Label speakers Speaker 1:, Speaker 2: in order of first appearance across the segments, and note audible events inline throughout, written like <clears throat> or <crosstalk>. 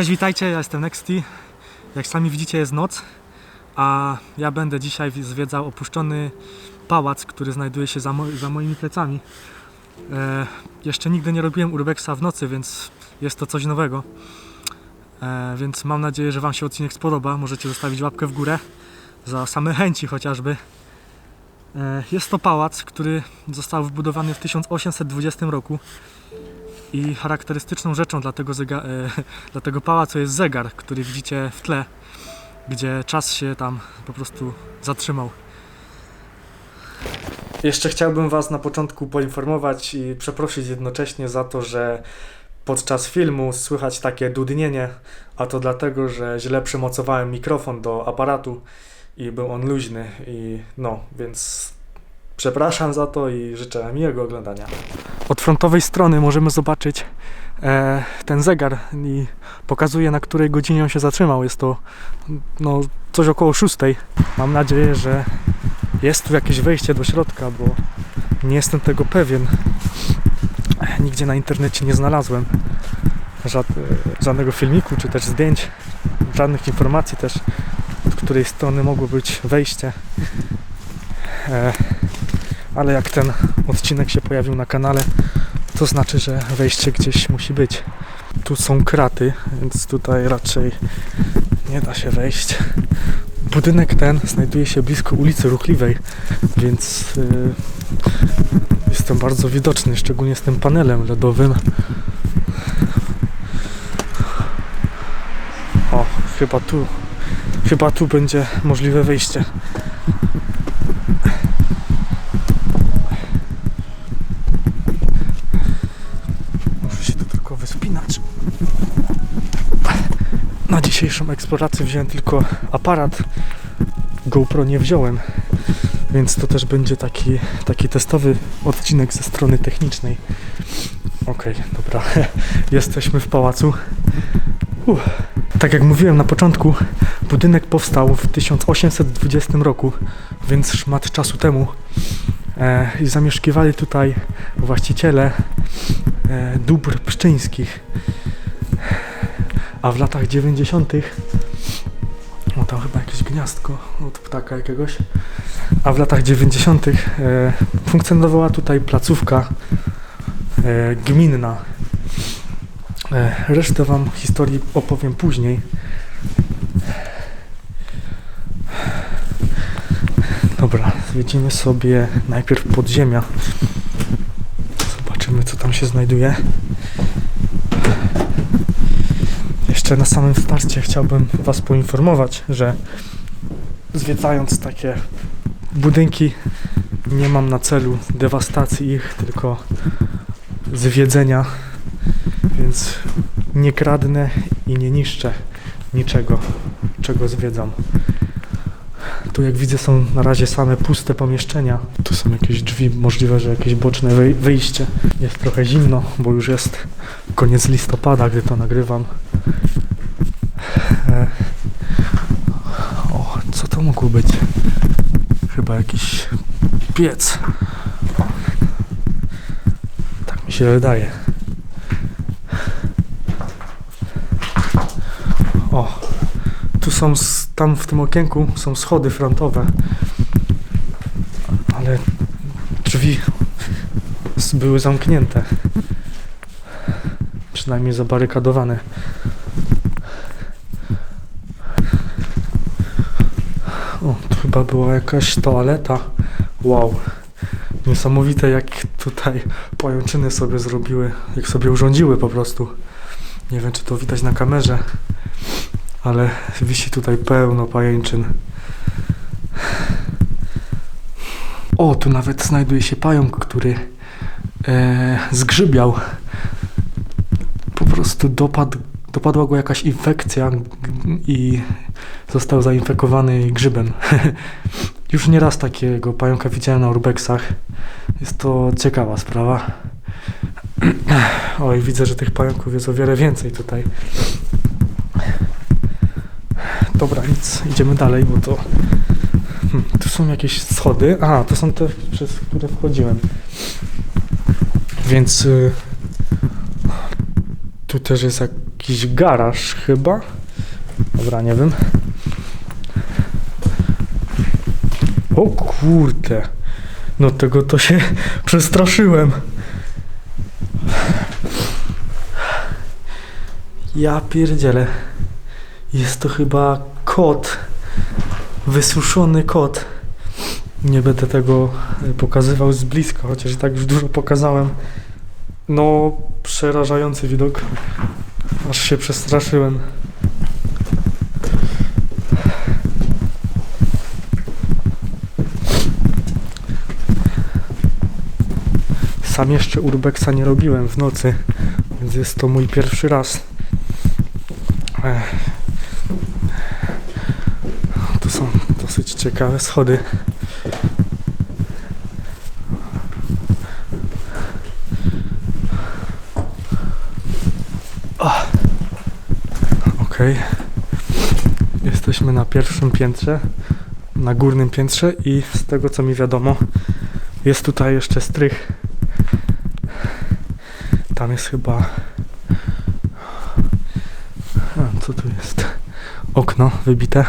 Speaker 1: Cześć, witajcie, ja jestem Nexty. Jak sami widzicie jest noc, a ja będę dzisiaj zwiedzał opuszczony pałac, który znajduje się za, mo- za moimi plecami. E, jeszcze nigdy nie robiłem urbexa w nocy, więc jest to coś nowego. E, więc mam nadzieję, że Wam się odcinek spodoba. Możecie zostawić łapkę w górę za same chęci chociażby. E, jest to pałac, który został wybudowany w 1820 roku i charakterystyczną rzeczą dla tego, zega- e, <laughs> dla tego pałacu jest zegar, który widzicie w tle, gdzie czas się tam po prostu zatrzymał. Jeszcze chciałbym Was na początku poinformować i przeprosić jednocześnie za to, że podczas filmu słychać takie dudnienie, a to dlatego, że źle przymocowałem mikrofon do aparatu i był on luźny i no, więc przepraszam za to i życzę miłego oglądania. Od frontowej strony możemy zobaczyć e, ten zegar i pokazuje na której godzinie on się zatrzymał. Jest to no, coś około 6. Mam nadzieję, że jest tu jakieś wejście do środka, bo nie jestem tego pewien. Nigdzie na internecie nie znalazłem żad, żadnego filmiku czy też zdjęć, żadnych informacji też, od której strony mogło być wejście. E, ale jak ten odcinek się pojawił na kanale, to znaczy, że wejście gdzieś musi być. Tu są kraty, więc tutaj raczej nie da się wejść. Budynek ten znajduje się blisko ulicy Ruchliwej, więc yy, jestem bardzo widoczny, szczególnie z tym panelem LEDowym. O, chyba tu, chyba tu będzie możliwe wejście. Muszę się tu tylko wyspinać. Na dzisiejszą eksplorację wziąłem tylko aparat. GoPro nie wziąłem, więc to też będzie taki, taki testowy odcinek ze strony technicznej. Okej, dobra. <laughs> Jesteśmy w pałacu. Uff. Tak jak mówiłem na początku, budynek powstał w 1820 roku, więc szmat czasu temu. E, I zamieszkiwali tutaj właściciele e, dóbr pszczyńskich. A w latach 90. O, tam chyba jakieś gniazdko od ptaka jakiegoś. A w latach 90. E, funkcjonowała tutaj placówka e, gminna. E, resztę Wam historii opowiem później. Dobra, zwiedzimy sobie najpierw podziemia. Zobaczymy, co tam się znajduje. Jeszcze na samym starcie chciałbym Was poinformować, że zwiedzając takie budynki nie mam na celu dewastacji ich, tylko zwiedzenia, więc nie kradnę i nie niszczę niczego, czego zwiedzam. Tu jak widzę są na razie same puste pomieszczenia. Tu są jakieś drzwi, możliwe, że jakieś boczne wyjście. Jest trochę zimno, bo już jest koniec listopada, gdy to nagrywam. E, O, co to mogło być? Chyba jakiś piec. Tak mi się wydaje. O, tu są, tam w tym okienku są schody frontowe. Ale drzwi były zamknięte. Przynajmniej zabarykadowane. O, tu chyba była jakaś toaleta. Wow. Niesamowite jak tutaj pajęczyny sobie zrobiły, jak sobie urządziły po prostu. Nie wiem czy to widać na kamerze, ale wisi tutaj pełno pajęczyn. O, tu nawet znajduje się pająk, który e, zgrzybiał. Po prostu dopadł, dopadła go jakaś infekcja i został zainfekowany grzybem. <laughs> Już nieraz takiego pająka widziałem na urbexach. Jest to ciekawa sprawa. <clears throat> Oj, widzę, że tych pająków jest o wiele więcej tutaj. Dobra, nic, idziemy dalej, bo to... Hmm, tu są jakieś schody. A, to są te, przez które wchodziłem. Więc... Y... Tu też jest jakiś garaż chyba. Dobra, nie wiem. O kurde. No tego to się <laughs> przestraszyłem. Ja pierdzielę. Jest to chyba kot. Wysuszony kot. Nie będę tego e, pokazywał z bliska, chociaż tak już dużo pokazałem. No, przerażający widok. Aż się przestraszyłem. Sam jeszcze urbexa nie robiłem w nocy, więc jest to mój pierwszy raz. Tu są dosyć ciekawe schody. Ah. Okej. Jesteśmy na pierwszym piętrze, na górnym piętrze i z tego co mi wiadomo, jest tutaj jeszcze strych. Tam jest chyba. Co tu jest? Okno wybite.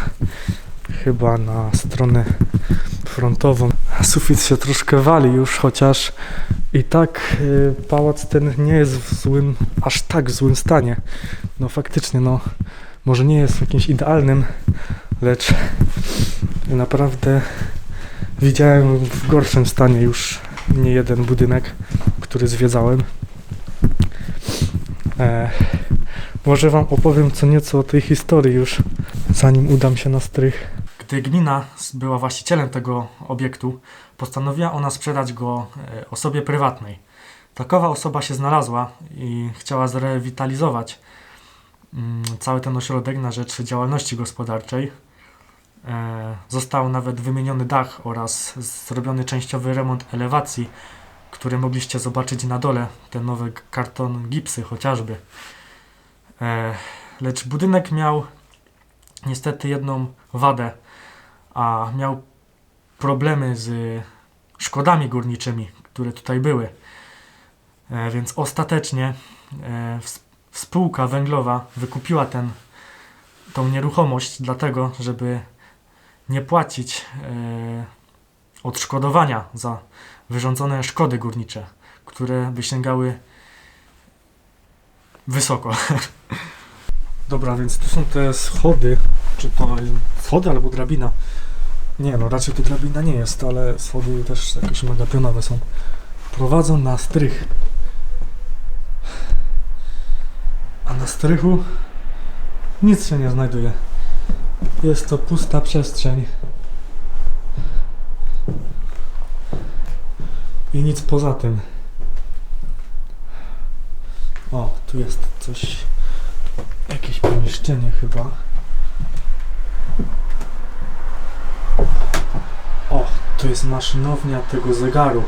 Speaker 1: Chyba na stronę frontową. Sufit się troszkę wali już, chociaż i tak y, pałac ten nie jest w złym, aż tak złym stanie. No faktycznie, no może nie jest w jakimś idealnym, lecz naprawdę widziałem w gorszym stanie już nie jeden budynek, który zwiedzałem. E, może Wam opowiem co nieco o tej historii już, zanim udam się na strych. Gdy gmina była właścicielem tego obiektu, postanowiła ona sprzedać go e, osobie prywatnej. Takowa osoba się znalazła i chciała zrewitalizować mm, cały ten ośrodek na rzecz działalności gospodarczej. E, Został nawet wymieniony dach oraz zrobiony częściowy remont elewacji, który mogliście zobaczyć na dole, ten nowy karton gipsy chociażby. E, Lecz budynek miał niestety jedną wadę, a miał problemy z szkodami górniczymi, które tutaj były. E, Więc ostatecznie e, spółka węglowa wykupiła ten, tą nieruchomość dlatego, żeby nie płacić odszkodowania za wyrządzone szkody górnicze, które by sięgały wysoko. <laughs> Dobra, więc tu są te schody, czy to schody albo drabina. Nie no, raczej to drabina nie jest, ale schody też jakieś mega pionowe są. Prowadzą na strych. A na strychu nic się nie znajduje. Jest to pusta przestrzeń. I nic poza tym. O, tu jest coś. Jakieś pomieszczenie chyba. O, tu jest maszynownia tego zegaru,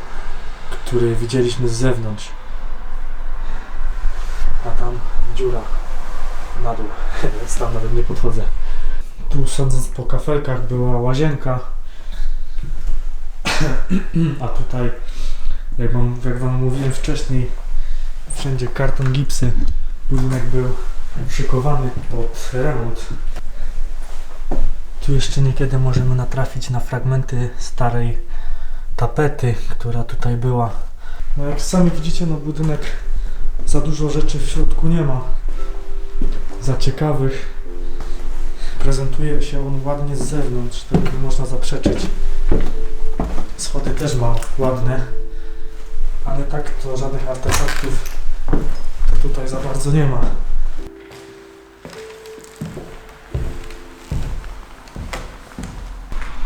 Speaker 1: który widzieliśmy z zewnątrz. A tam dziura na dół, <laughs> więc tam nawet nie podchodzę. Tu sądząc po kafelkach była łazienka. <clears throat> A tutaj, jak wam, jak wam mówiłem wcześniej, wszędzie karton gipsy. Budynek był szykowany pod remont. Tu jeszcze niekiedy możemy natrafić na fragmenty starej tapety, która tutaj była. No jak sami widzicie, no budynek za dużo rzeczy w środku nie ma. Za ciekawych. Prezentuje się on ładnie z zewnątrz, tego nie można zaprzeczyć. Schody też ma ładne, ale tak to żadnych artefaktów to tutaj za bardzo nie ma.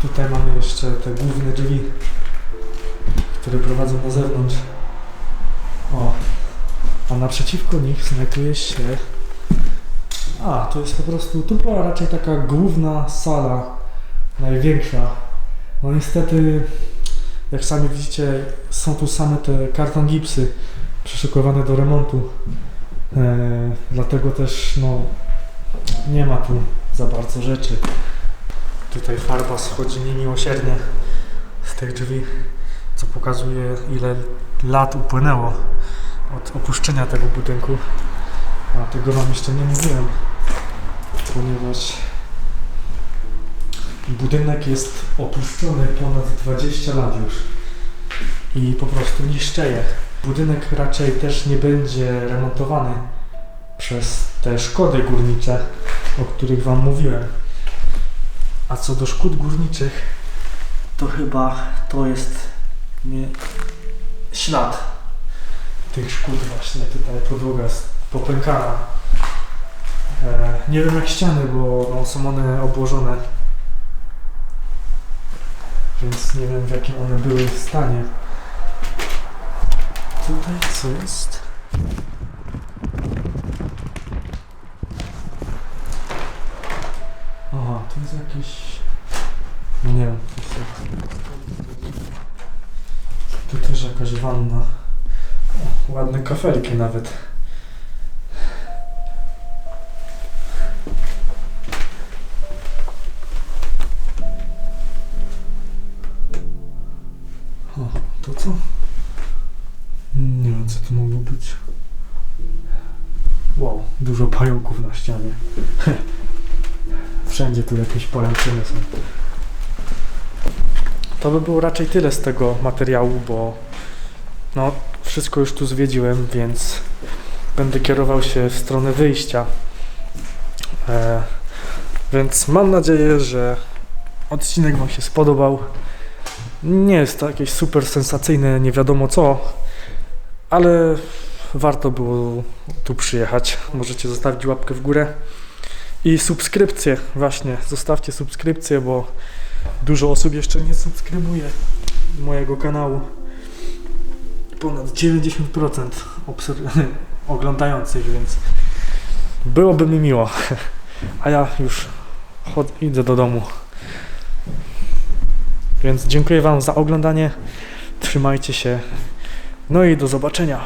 Speaker 1: Tutaj mamy jeszcze te główne drzwi, które prowadzą na zewnątrz. O, a naprzeciwko nich znajduje się. A, to jest po prostu. Tu była raczej taka główna sala, największa. No niestety, jak sami widzicie, są tu same te karton gipsy przyszykowane do remontu. E, dlatego też no, nie ma tu za bardzo rzeczy. Tutaj farba schodzi niemiłosiernie z tych drzwi, co pokazuje ile lat upłynęło od opuszczenia tego budynku. A tego wam jeszcze nie mówiłem, ponieważ budynek jest opuszczony ponad 20 lat już i po prostu niszczeje. Budynek raczej też nie będzie remontowany przez te szkody górnicze, o których wam mówiłem. A co do szkód górniczych, to chyba to jest nie... ślad tych szkód właśnie. Tutaj podłoga jest popękana. E, nie wiem jak ściany, bo no, są one obłożone. Więc nie wiem w jakim one były w stanie. Tutaj co jest? Aha, tu jest jakieś... No nie wiem. to jest. Tu też jakaś wanna. O, ładne kafelki nawet. Dużo pająków na ścianie. <laughs> Wszędzie tu jakieś pajęczyny są. To by było raczej tyle z tego materiału, bo no, wszystko już tu zwiedziłem, więc będę kierował się w stronę wyjścia. E, więc mam nadzieję, że odcinek Wam się spodobał. Nie jest to jakieś super sensacyjne, nie wiadomo co, ale warto było tu przyjechać. Możecie zostawić łapkę w górę i subskrypcję. Właśnie, zostawcie subskrypcję, bo dużo osób jeszcze nie subskrybuje mojego kanału. Ponad 90% obser- <laughs> oglądających, więc byłoby mi miło. <laughs> A ja już idę do domu. Więc dziękuję Wam za oglądanie. Trzymajcie się. No i do zobaczenia.